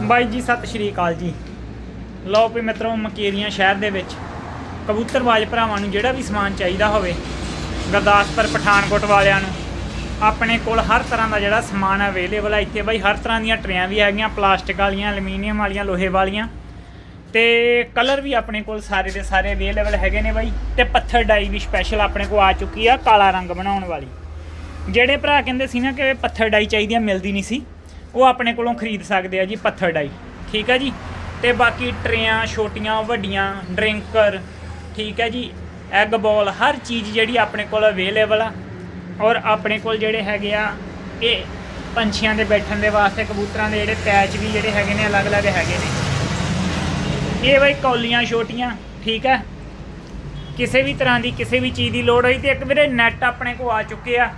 ਬਾਈ ਜੀ, ਸਤਿ ਸ਼੍ਰੀ ਅਕਾਲ ਜੀ। ਲਓ ਵੀ ਮਿੱਤਰੋ, ਮਕੇਰੀਆਂ ਸ਼ਹਿਰ ਦੇ ਵਿੱਚ। ਕਬੂਤਰਬਾਜ ਭਰਾਵਾਂ ਨੂੰ ਜਿਹੜਾ ਵੀ ਸਮਾਨ ਚਾਹੀਦਾ ਹੋਵੇ, ਗੁਰਦਾਸਪੁਰ, ਪਠਾਨਕੋਟ ਵਾਲਿਆਂ ਨੂੰ, ਆਪਣੇ ਕੋਲ ਹਰ ਤਰ੍ਹਾਂ ਦਾ ਜਿਹੜਾ ਸਮਾਨ ਅਵੇਲੇਬਲ ਹੈ ਇੱਥੇ ਬਾਈ ਹਰ ਤਰ੍ਹਾਂ ਦੀਆਂ ਟਰੇਆਂ ਵੀ ਹੈਗੀਆਂ, ਪਲਾਸਟਿਕ ਵਾਲੀਆਂ ਐਲੂਮੀਨੀਅਮ ਵਾਲੀਆਂ, ਲੋਹੇ ਵਾਲੀਆਂ। ਤੇ ਕਲਰ ਵੀ ਆਪਣੇ ਕੋਲ ਸਾਰੇ ਦੇ ਸਾਰੇ ਅਵੇਲੇਬਲ ਹੈਗੇ ਨੇ ਬਾਈ। ਤੇ ਪੱਥਰ ਡਾਈ ਵੀ ਸਪੈਸ਼ਲ ਆਪਣੇ ਕੋਲ ਆ ਚੁੱਕੀ ਆ, ਕਾਲਾ ਰੰਗ ਬਣਾਉਣ ਵਾਲੀ। ਜਿਹੜੇ ਭਰਾ ਕਹਿੰਦੇ ਸੀ ਨਾ ਕਿ ਪੱਥਰ ਡਾਈ ਚਾਹੀਦੀ ਆ, ਮਿਲਦੀ ਨਹੀਂ ਸੀ। ਉਹ ਆਪਣੇ ਕੋਲੋਂ ਖਰੀਦ ਸਕਦੇ ਆ ਜੀ ਪੱਥਰ ਡਾਈ। ਠੀਕ ਹੈ ਜੀ? ਤੇ ਬਾਕੀ ਟਰੇਆਂ, ਛੋਟੀਆਂ, ਵੱਡੀਆਂ, ਡਰਿੰਕਰ, ਠੀਕ ਹੈ ਜੀ? ਐਗ ਬੋਲ, ਹਰ ਚੀਜ਼ ਜਿਹੜੀ ਆਪਣੇ ਕੋਲ ਅਵੇਲੇਬਲ ਆ। ਔਰ ਆਪਣੇ ਕੋਲ ਜਿਹੜੇ ਹੈਗੇ ਆ, ਇਹ ਪੰਛੀਆਂ ਦੇ ਬੈਠਣ ਦੇ ਵਾਸਤੇ, ਕਬੂਤਰਾਂ ਦੇ ਜਿਹੜੇ ਪੈਚ ਵੀ ਜਿਹੜੇ ਹੈਗੇ ਨੇ, ਅਲੱਗ-ਅਲੱਗ ਹੈਗੇ ਨੇ। ਇਹ ਬਈ ਕੌਲੀਆਂ ਛੋਟੀਆਂ, ਠੀਕ ਹੈ ਕਿਸੇ ਵੀ ਤਰ੍ਹਾਂ ਦੀ, ਕਿਸੇ ਵੀ ਚੀਜ਼ ਦੀ ਲੋੜ ਹੋਈ ਤੇ ਇੱਕ ਵੀਰੇ ਨੈਟ ਆਪਣੇ ਕੋ ਆ ਚੁੱਕੇ ਆ।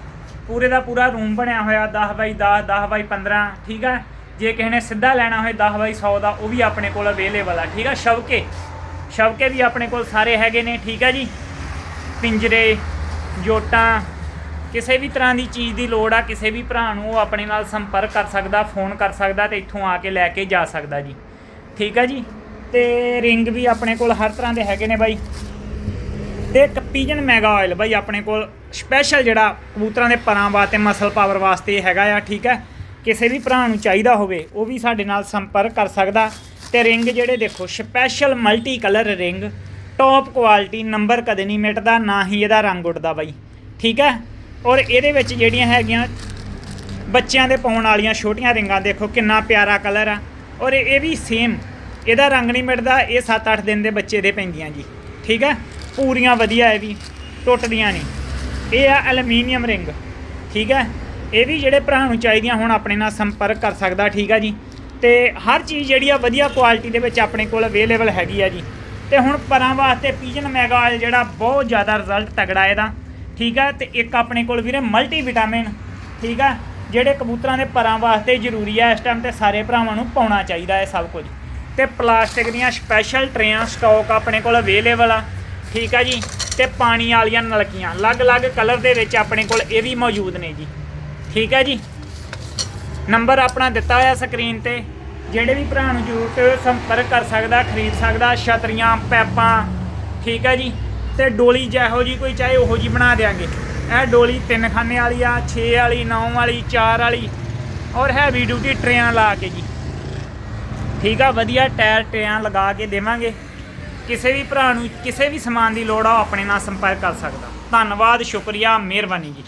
ਪੂਰੇ ਦਾ ਪੂਰਾ ਰੂਮ ਬਣਿਆ ਹੋਇਆ 10 ਬਾਈ 10 10 ਬਾਈ 15 ਠੀਕ ਆ? ਜੇ ਕਿਸੇ ਨੇ ਸਿੱਧਾ ਲੈਣਾ ਹੋਏ 10 ਬਾਈ 100 ਦਾ, ਉਹ ਵੀ ਆਪਣੇ ਕੋਲ ਅਵੇਲੇਬਲ ਆ, ਠੀਕ ਆ? ਸ਼ਵਕੇ ਸ਼ਵਕੇ ਵੀ ਆਪਣੇ ਕੋਲ ਸਾਰੇ ਹੈਗੇ ਨੇ, ਠੀਕ ਆ ਜੀ? ਪਿੰਜਰੇ, ਜੋਟਾਂ, ਕਿਸੇ ਵੀ ਤਰ੍ਹਾਂ ਦੀ ਚੀਜ਼ ਦੀ ਲੋੜ ਆ, ਕਿਸੇ ਵੀ ਭਰਾ ਨੂੰ ਉਹ ਆਪਣੇ ਨਾਲ ਸੰਪਰਕ ਕਰ ਸਕਦਾ ਫੋਨ ਕਰ ਸਕਦਾ ਤੇ ਇੱਥੋਂ ਆ ਕੇ ਲੈ ਕੇ ਜਾ ਸਕਦਾ ਜੀ, ਠੀਕ ਆ ਜੀ? ਤੇ ਰਿੰਗ ਵੀ ਆਪਣੇ ਕੋਲ ਹਰ ਤਰ੍ਹਾਂ ਦੇ ਹੈਗੇ ਨੇ ਬਾਈ। ਤੇ ਇੱਕ ਪੀਜਨ ਮੈਗਾ ਆਇਲ ਬਾਈ ਆਪਣੇ ਕੋਲ ਸਪੈਸ਼ਲ ਜਿਹੜਾ ਕਬੂਤਰਾਂ ਦੇ ਪਰਾਂ ਵਾਸਤੇ ਮਸਲ ਪਾਵਰ ਵਾਸਤੇ ਹੈਗਾ ਆ, ਠੀਕ ਹੈ? ਕਿਸੇ ਵੀ ਭਰਾ ਨੂੰ ਚਾਹੀਦਾ ਹੋਵੇ, ਉਹ ਵੀ ਸਾਡੇ ਨਾਲ ਸੰਪਰਕ ਕਰ ਸਕਦਾ। ਤੇ ਰਿੰਗ ਜਿਹੜੇ ਦੇਖੋ special multi colour ring top quality number ਕਦੇ ਨਹੀਂ ਮਿਟਦਾ, ਨਾ ਹੀ ਇਹਦਾ ਰੰਗ ਉੱਡਦਾ ਬਾਈ, ਠੀਕ ਹੈ? ਔਰ ਇਹਦੇ ਵਿੱਚ ਜਿਹੜੀਆਂ ਹੈਗੀਆਂ ਬੱਚਿਆਂ ਦੇ ਪਾਉਣ ਵਾਲੀਆਂ ਛੋਟੀਆਂ ਰਿੰਗਾਂ ਦੇਖੋ ਕਿੰਨਾ ਪਿਆਰਾ ਕਲਰ ਆ। ਔਰ ਇਹ ਵੀ ਸੇਮ ਇਹਦਾ ਰੰਗ ਨਹੀਂ ਮਿਟਦਾ, ਇਹ 7-8 ਦਿਨ ਦੇ ਬੱਚੇ ਦੇ ਪੈਂਦੀਆਂ ਜੀ। ਠੀਕ ਹੈ? ਪੂਰੀਆਂ ਵਧੀਆ ਇਹ ਵੀ, ਟੁੱਟਦੀਆਂ ਨਹੀਂ। ਇਹ ਆ ਐਲੂਮੀਨੀਅਮ ਰਿੰਗ ਠੀਕ ਹੈ? ਇਹ ਵੀ ਜਿਹੜੇ ਭਰਾ ਨੂੰ ਚਾਹੀਦੀਆਂ, ਹੁਣ ਆਪਣੇ ਨਾਲ ਸੰਪਰਕ ਕਰ ਸਕਦਾ, ਠੀਕ ਹੈ ਜੀ? ਤੇ ਹਰ ਚੀਜ਼ ਜਿਹੜੀ ਆ ਵਧੀਆ ਕੁਆਲਿਟੀ ਦੇ ਵਿੱਚ ਆਪਣੇ ਕੋਲ ਅਵੇਲੇਬਲ ਹੈਗੀ ਆ ਜੀ। ਤੇ ਹੁਣ ਪਰਾਂ ਵਾਸਤੇ ਪੀਜਨ ਮੈਗਾ ਆਇਲ ਜਿਹੜਾ ਬਹੁਤ ਜ਼ਿਆਦਾ ਰਿਜ਼ਲਟ ਤਗੜਾ ਇਹਦਾ, ਠੀਕ ਹੈ? ਤੇ ਇੱਕ ਆਪਣੇ ਕੋਲ ਵੀਰੇ ਮਲਟੀ ਵਿਟਾਮਿਨ ਠੀਕ ਹੈ? ਜਿਹੜੇ ਕਬੂਤਰਾਂ ਦੇ ਪਰਾਂ ਵਾਸਤੇ ਜ਼ਰੂਰੀ ਹੈ ਇਸ ਟਾਈਮ ਤੇ ਸਾਰੇ ਭਰਾਵਾਂ ਨੂੰ ਪਾਉਣਾ ਚਾਹੀਦਾ ਹੈ ਸਭ ਕੁਝ। ਤੇ ਪਲਾਸਟਿਕ ਦੀਆਂ ਸਪੈਸ਼ਲ ਟਰੇਆਂ ਸਟਾਕ ਆਪਣੇ ਕੋਲ ਅਵੇਲੇਬਲ ਆ। ਠੀਕ ਆ ਜੀ? ਤੇ ਪਾਣੀ ਵਾਲੀਆਂ ਨਲਕੀਆਂ, ਅਲੱਗ-ਅਲੱਗ ਕਲਰ ਦੇ ਵਿੱਚ ਆਪਣੇ ਕੋਲ ਇਹ ਵੀ ਮੌਜੂਦ ਨੇ ਜੀ। ਠੀਕ ਹੈ ਜੀ? ਨੰਬਰ ਆਪਣਾ ਦਿੱਤਾ ਹੋਇਆ ਸਕਰੀਨ ਤੇ। ਜਿਹੜੇ ਵੀ ਭਰਾ ਨੂੰ ਜ਼ਰੂਰਤ ਹੋਵੇ ਸੰਪਰਕ ਕਰ ਸਕਦਾ, ਖਰੀਦ ਸਕਦਾ, ਛਤਰੀਆਂ, ਪੈਪਾਂ। ਠੀਕ ਹੈ ਜੀ? ਤੇ ਡੋਲੀ ਜਿਹੋ ਜੀ ਕੋਈ ਚਾਹੇ ਉਹੋ ਜੀ ਬਣਾ ਦੇਾਂਗੇ ਇਹ ਡੋਲੀ ਤਿੰਨ ਖਾਨੇ ਵਾਲੀ ਆ 6 ਵਾਲੀ 9 ਵਾਲੀ 4 ਵਾਲੀ। ਔਰ ਹੈਵੀ ਡਿਊਟੀ ਟਰੇਆਂ ਲਾ ਕੇ ਜੀ। ਠੀਕ ਆ, ਵਧੀਆ ਟਾਇਰ, ਟਰੇਆਂ ਲਗਾ ਕੇ ਦੇਵਾਂਗੇ। ਕਿਸੇ ਵੀ ਭਰਾ ਨੂੰ, ਕਿਸੇ ਵੀ ਸਮਾਨ ਦੀ ਲੋੜ ਆ, ਉਹ ਆਪਣੇ ਨਾਲ ਸੰਪਰਕ ਕਰ ਸਕਦਾ। ਧੰਨਵਾਦ, ਸ਼ੁਕਰੀਆ, ਮਿਹਰਬਾਨੀ ਜੀ।